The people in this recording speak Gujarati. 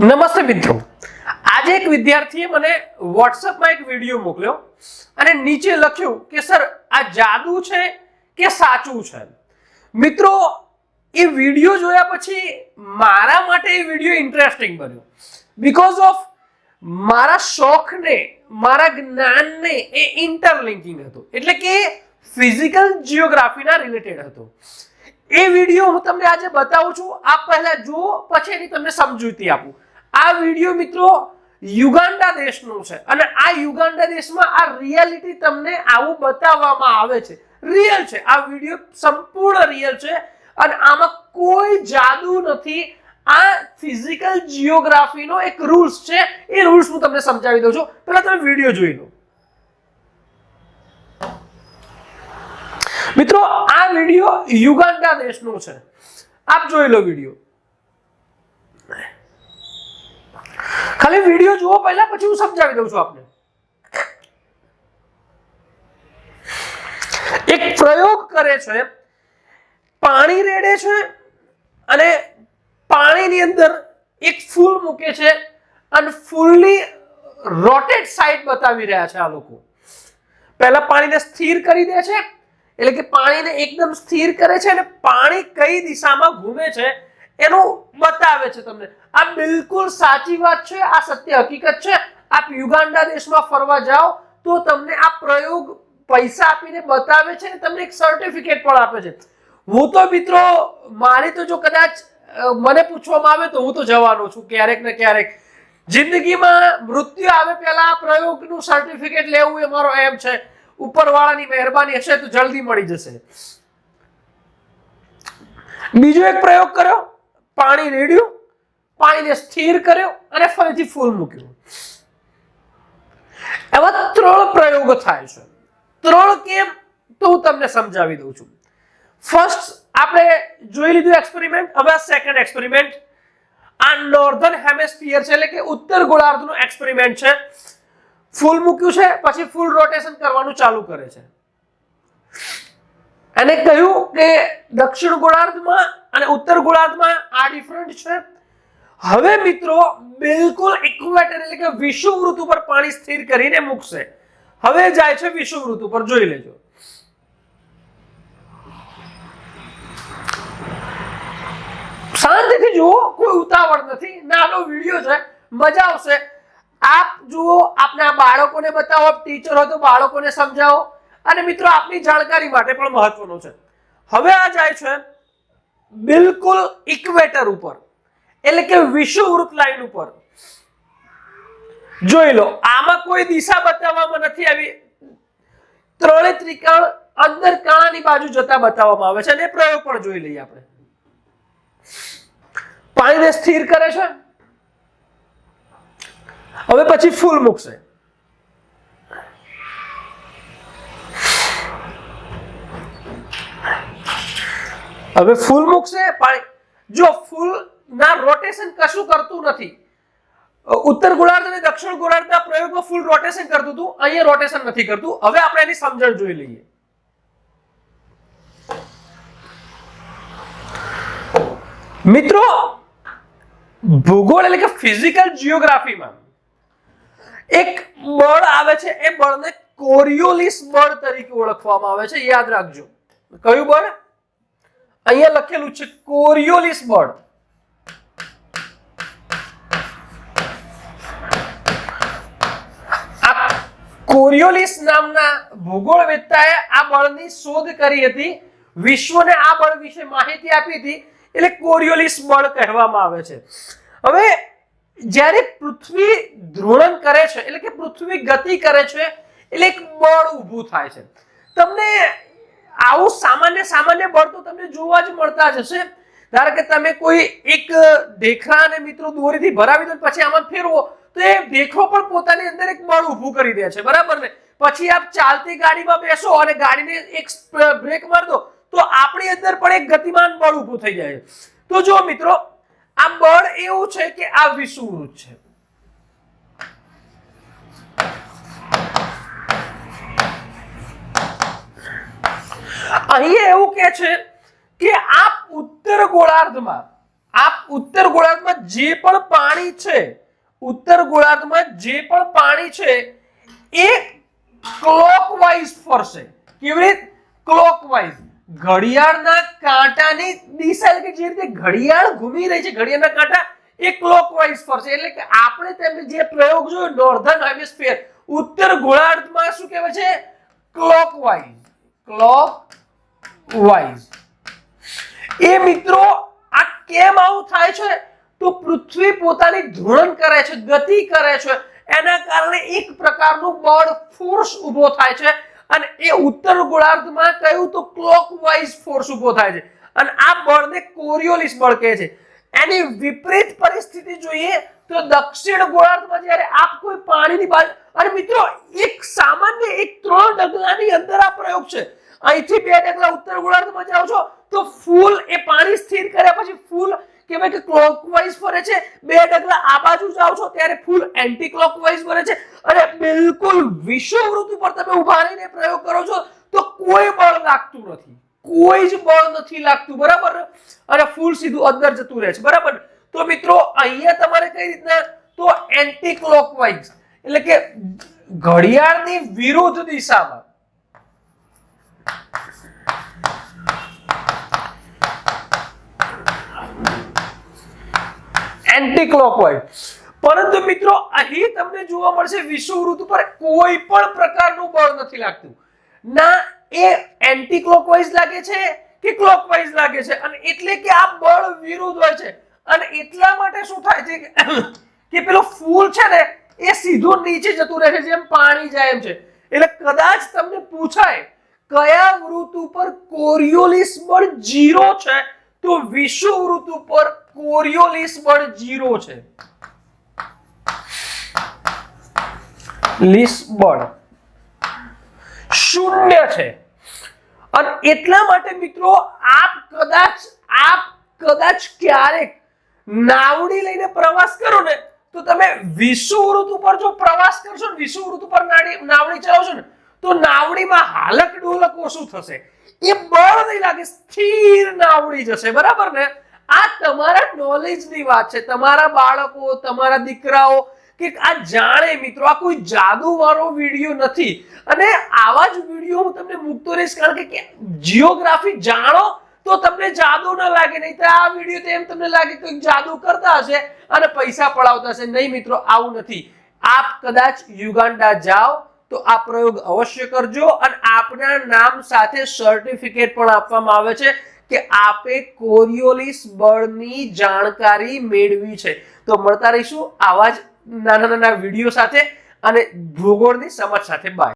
નમસ્તે મિત્રો. આજે એક વિદ્યાર્થીએ મને વોટ્સઅપમાં એક વીડિયો મોકલ્યો અને નીચે લખ્યું કે, સર, આ જાદુ છે કે સાચું છે? મિત્રો, એ વીડિયો જોયા પછી મારા માટે એ વીડિયો ઇન્ટરેસ્ટિંગ બન્યો. બીકોઝ ઓફ મારા શોખને, મારા જ્ઞાનને એ ઇન્ટરલિંકિંગ હતું. એટલે કે ફિઝિકલ જિયોગ્રાફીના રિલેટેડ હતો. એ વીડિયો હું તમને આજે બતાવું છું. આ પહેલા જુઓ, પછી એની તમને સમજૂતી આપું. આ વીડિયો મિત્રો યુગાન્ડા દેશનો છે. અને આ યુગાન્ડા દેશમાં આ રિયાલિટી તમને આવું બતાવવામાં આવે છે. રિયલ છે. આ વીડિયો સંપૂર્ણ રિયલ છે. અને આમાં કોઈ જાદુ નથી. આ ફિઝિકલ જીઓગ્રાફીનો એક રૂલ્સ છે. એ રૂલ્સ હું તમને સમજાવી દઉં છું. પહેલા તમે વીડિયો જોઈ લો. મિત્રો, આ વીડિયો યુગાન્ડા દેશનો છે. આપ જોઈ લો વીડિયો. ખાલી વીડિયો જુઓ પહેલા, પછી હું સમજાવી દઉં છું આપને. એક પ્રયોગ કરે છે, પાણી રેડે છે અને પાણીની અંદર એક ફૂલ મૂકે છે અને ફૂલની રોટેટ સાઈડ બતાવી રહ્યા છે આ લોકો. પહેલા પાણીને સ્થિર કરી દે છે, એટલે કે પાણીને એકદમ સ્થિર કરે છે અને પાણી કઈ દિશામાં ઘૂમે છે એનું બતાવે છે તમને. આ બિલકુલ સાચી વાત છે, આ સત્ય હકીકત છે. આપ યુગાન્ડા દેશમાં ફરવા જાઓ તો તમને આ પ્રયોગ પૈસા આપીને બતાવે છે તમને એક સર્ટિફિકેટ પણ આપે છે. હું તો મિત્રો, મારે તો જો કદાચ મને પૂછવામાં આવે તો હું તો જવાનો છું ક્યારેક ને ક્યારેક. જિંદગીમાં મૃત્યુ આવે પહેલા આ પ્રયોગનું સર્ટિફિકેટ લેવું એ મારો એમ છે. ઉપરવાળાની મહેરબાની હશે તો જલ્દી મળી જશે. બીજો એક પ્રયોગ કર્યો. પાણી રેડ્યું, પાણીને સ્થિર કર્યો અને ફરીથી ફૂલ મૂક્યું. એવા ત્રણ પ્રયોગો થાય છે. ત્રણ કેમ? તો હું તમને સમજાવી દઉં છું. ફર્સ્ટ આપણે જોઈ લીધું એક્સપેરિમેન્ટ હવે સેકન્ડ એક્સપેરિમેન્ટ આ નોર્ધન હેમેસ્ફિયર છે, એટલે કે ઉત્તર ગોળાર્ધનું એક્સપેરિમેન્ટ છે. ફૂલ મૂક્યું છે, પછી ફૂલ રોટેશન કરવાનું ચાલુ કરે છે. એને કહ્યું કે દક્ષિણ ગોળાર્ધમાં અને ઉત્તર ગોળાર્ધમાં આ ડિફરન્ટ છે. હવે મિત્રો, બિલકુલ ઇક્વેટર એટલે કે વિષુવવૃત્ત ઉપર પાણી સ્થિર કરીને મૂકશે. હવે જાય છે વિષુવવૃત્ત ઉપર, જોઈ લેજો. શાંતિથી જુઓ, કોઈ ઉતાવળ નથી. નાનો વીડિયો છે, મજા આવશે. આપ જુઓ, આપના બાળકોને બતાવો ટીચર હોય તો બાળકોને સમજાવો. અને મિત્રો, આપની જાણકારી માટે પણ મહત્વનું છે. હવે આ જાય છે બિલકુલ ઇક્વેટર ઉપર. એટલે કે વિષુવવૃત્ત લાઈન ઉપર. જોઈ લો, આમાં કોઈ દિશા બતાવવામાં નથી આવી. ત્રણે ત્રિકોણ અંદર કાણાની બાજુ જતા બતાવવામાં આવે છે અને પ્રયોગ પણ જોઈ લઈએ આપણે. પાણીને સ્થિર કરે છે. હવે પછી ફૂલ મૂકશે. હવે ફૂલ મૂકશે પાણી. જો ફૂલ ના રોટેશન કશું કરતું નથી ઉત્તર ગોળાર્ધ અને દક્ષિણ ગોળાર્ધના પ્રયોગમાં ફૂલ રોટેશન કરતું હતું, અહીંયા રોટેશન નથી કરતું. હવે આપણે એની સમજણ જોઈ લઈએ. મિત્રો, ભૂગોળ એટલે કે ફિઝિકલ જીઓગ્રાફીમાં એક બળ આવે છે, એ બળને કોરિયોલિસ બળ તરીકે ઓળખવામાં આવે છે. યાદ રાખજો. કયું બળ? અહીંયા લખેલું છે કોરિયોલિસ બળ. કોરિયોલિસ નામના ભૂગોળવેત્તાએ આ બળની શોધ કરી હતી. વિશ્વને આ બળ વિશે માહિતી આપી હતી. એટલે કોરિયોલિસ બળ કહેવામાં આવે છે. હવે જ્યારે પૃથ્વી ધ્રુણન કરે છે, એટલે કે પૃથ્વી ગતિ કરે છે, એટલે એક બળ ઊભું થાય છે. તમને આવું સામાન્ય સામાન્ય બળ તો તમને જોવા જ મળતા જ હશે ધારો કે તમે કોઈ એક ઢેખરાને મિત્રો દોરીથી ભરાવી દો પછી આમાં ફેરવો, તો એ ઢેખરો પણ પોતાની અંદર એક બળ ઊભું કરી દે છે. બરાબર ને? પછી આપ ચાલતી ગાડીમાં બેસો અને ગાડીને એક બ્રેક માર દો, તો આપણી અંદર પણ એક ગતિમાન બળ ઊભું થઈ જાય તો જો મિત્રો, આ બળ એવું છે કે આ વિષુવૃત છે. અહીં એવું કે છે કે આપ ઉત્તર ગોળાર્ધમાં, આપ ઉત્તર ગોળાર્ધમાં જે પણ પાણી છે, ઉત્તર ગોળાર્ધમાં જે પણ પાણી છે, એ ક્લોકવાઇઝ ફરશે. કેવી રીતે? ક્લોકવાઇઝ ઘડિયાળના કાંટાની દિશા એટલે જે રીતે ઘડિયાળ ઘૂમી રહી છે, ઘડિયાળના કાંટા, એ ક્લોકવાઇઝ ફરશે. એટલે કે આપણે તેમને જે પ્રયોગ જોયો, નોર્ધન હેમિસ્ફિયર ઉત્તર ગોળાર્ધમાં શું કહેવાય છે? ક્લોકવાઇઝ ક્લોકવાઇઝ એ મિત્રો, આ કેમ આવું થાય છે? તો પૃથ્વી પોતાની ધૂળન કરે છે, ગતિ કરે છે. એના કારણે એક પ્રકારનું બળ ફોર્સ ઊભો થાય છે. અને એ ઉત્તર ગોળાર્ધમાં કહ્યું તો ક્લોકવાઇઝ ફોર્સ ઊભો થાય છે. અને આ બળને કોરિયોલિસ બળ કહે છે. એની વિપરીત પરિસ્થિતિ જોઈએ તો દક્ષિણ ગોળાર્ધમાં જ્યારે આપ કોઈ પાણીની બાજુ, અને મિત્રો, એક સામાન્ય એક ત્રણ ડગલાની અંદર આ પ્રયોગ છે. અહીંથી બે ડગલા ઉત્તર ગોળાર્ધમાં જાઓ છો, તો ફૂલ એ પાણી સ્થિર કર્યા પછી ફૂલ કહેવાય કે ક્લોકવાઇઝ ફરે છે. બે ડગલા આ બાજુ જાઓ છો, ત્યારે ફૂલ એન્ટી ક્લોકવાઇઝ ફરે છે. અને બિલકુલ વિષુવવૃત્ત ઉપર તમે ઊભા રહીને પ્રયોગ કરો છો, તો કોઈ બળ લાગતું નથી. કોઈ જ બળ નથી લાગતું, બરાબર? અને ફૂલ સીધું અંદર જતું રહે છે, બરાબર? તો મિત્રો, અહીંયા તમારે કઈ રીતના, તો એન્ટી ક્લોકવાઇઝ એટલે કે ઘડિયાળની વિરુદ્ધ દિશામાં. એન્ટી ક્લોકવાઇઝ પરંતુ મિત્રો, અહીં તમને જોવા મળશે વિષુવવૃત્ત પર કોઈ પણ પ્રકારનું બળ નથી લાગતું. ના એ એન્ટી ક્લોકવાઇઝ લાગે છે કે ક્લોકવાઇઝ લાગે છે? અને એટલે કે આ બળ વિરુદ્ધ હોય છે. અને એટલા માટે શું થાય છે કે- પેલું ફૂલ છે ને, એ સીધું નીચે જતું રહે છે, જેમ પાણી જાય એમ છે. એટલે કદાચ તમને પૂછાય, કયા વૃત્ત ઉપર કોરિયોલિસ બળ જીરો છે? તો વિષુવવૃત્ત ઉપર કોરિયોલિસ બળ જીરો છે. લિસ બળ. શૂન્ય છે. અને એટલા માટે મિત્રો આપ કદાચ આપ કદાચ ક્યારેક નાવડી લઈને પ્રવાસ કરો ને, તો તમે વિષુવૃત ઉપર જો પ્રવાસ કરશો ને વિષુવૃત ઉપર નાવડી ચલાવશો ને, તો નાવડીમાં હાલક ડોલક ઓછું થશે. એ બળ નહીં લાગે, સ્થિર નાવડી જશે, બરાબર ને? આ તમારા નોલેજની વાત છે. તમારા બાળકો, તમારા દીકરાઓ કે આ જાણે મિત્રો, આ કોઈ જાદુ વાળો વીડિયો નથી. અને આવા જ વીડિયો હું તમને મૂકતો રહીશ, કારણ કે જીઓગ્રાફી જાણો તો તમને જાદુ ન લાગે. નહીં તો આ વીડિયો તો એમ તમને લાગે કે જાદુ કરતા હશે અને પૈસા પડાવતા હશે. નહીં મિત્રો, આવું નથી. આપ કદાચ યુગાન્ડા જાઓ તો આ પ્રયોગ અવશ્ય કરજો અને આપના નામ સાથે સર્ટિફિકેટ પણ આપવામાં આવે છે કે આપે કોરિયોલિસ બળની જાણકારી મેળવી છે. તો મળતા રહીશું આવા જ નાના નાના વીડિયો સાથે અને ભૂગોળની સમજ સાથે બાય